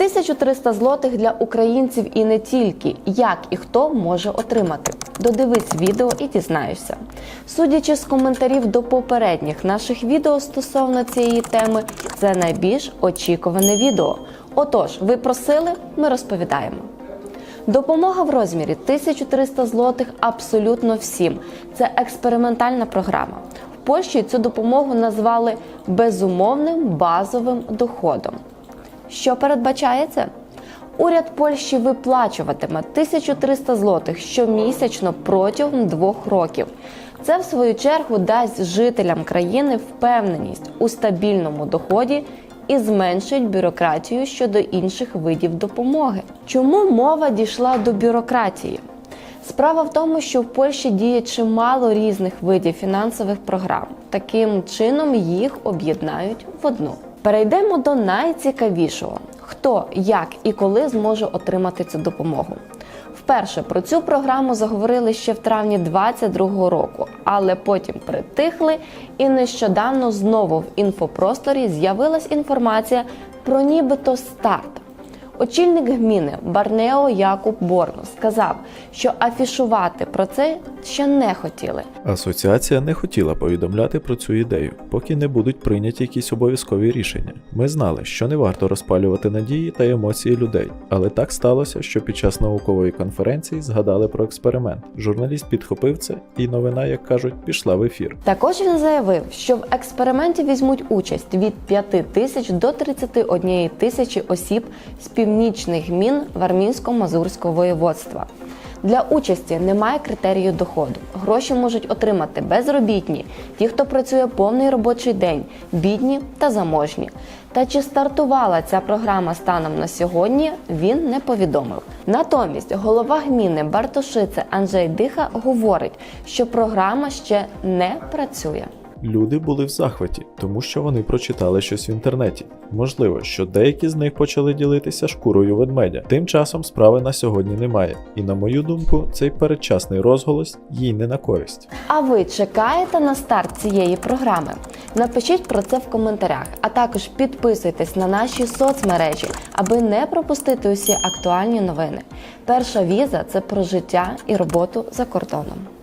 1300 злотих для українців і не тільки. Як і хто може отримати? Додивись відео і дізнаєшся. Судячи з коментарів до попередніх наших відео стосовно цієї теми, це найбільш очікуване відео. Отож, ви просили, ми розповідаємо. Допомога в розмірі 1300 злотих абсолютно всім. Це експериментальна програма. В Польщі цю допомогу назвали безумовним базовим доходом. Що передбачається? Уряд Польщі виплачуватиме 1300 злотих щомісячно протягом двох років. Це, в свою чергу, дасть жителям країни впевненість у стабільному доході і зменшить бюрократію щодо інших видів допомоги. Чому мова дійшла до бюрократії? Справа в тому, що в Польщі діє чимало різних видів фінансових програм. Таким чином їх об'єднають в одну. Перейдемо до найцікавішого: хто, як і коли зможе отримати цю допомогу. Вперше про цю програму заговорили ще в травні 2022 року, але потім притихли, і нещодавно знову в інфопросторі з'явилась інформація про нібито старт. Очільник гміни Барнео Якуб Борно сказав, що афішувати про це ще не хотіли. Асоціація не хотіла повідомляти про цю ідею, поки не будуть прийняті якісь обов'язкові рішення. Ми знали, що не варто розпалювати надії та емоції людей, але так сталося, що під час наукової конференції згадали про експеримент. Журналіст підхопив це, і новина, як кажуть, пішла в ефір. Також він заявив, що в експерименті візьмуть участь від 5 тисяч до 31 тисячі осіб з північних гмін Вармінсько-Мазурського воєводства. Для участі немає критерію доходу. Гроші можуть отримати безробітні, ті, хто працює повний робочий день, бідні та заможні. Та чи стартувала ця програма станом на сьогодні, він не повідомив. Натомість голова гміни Бартошице Анджей Диха говорить, що програма ще не працює. Люди були в захваті, тому що вони прочитали щось в інтернеті. Можливо, що деякі з них почали ділитися шкурою ведмедя. Тим часом справи на сьогодні немає, і на мою думку, цей передчасний розголос їй не на користь. А ви чекаєте на старт цієї програми? Напишіть про це в коментарях, а також підписуйтесь на наші соцмережі, аби не пропустити усі актуальні новини. Перша віза це про життя і роботу за кордоном.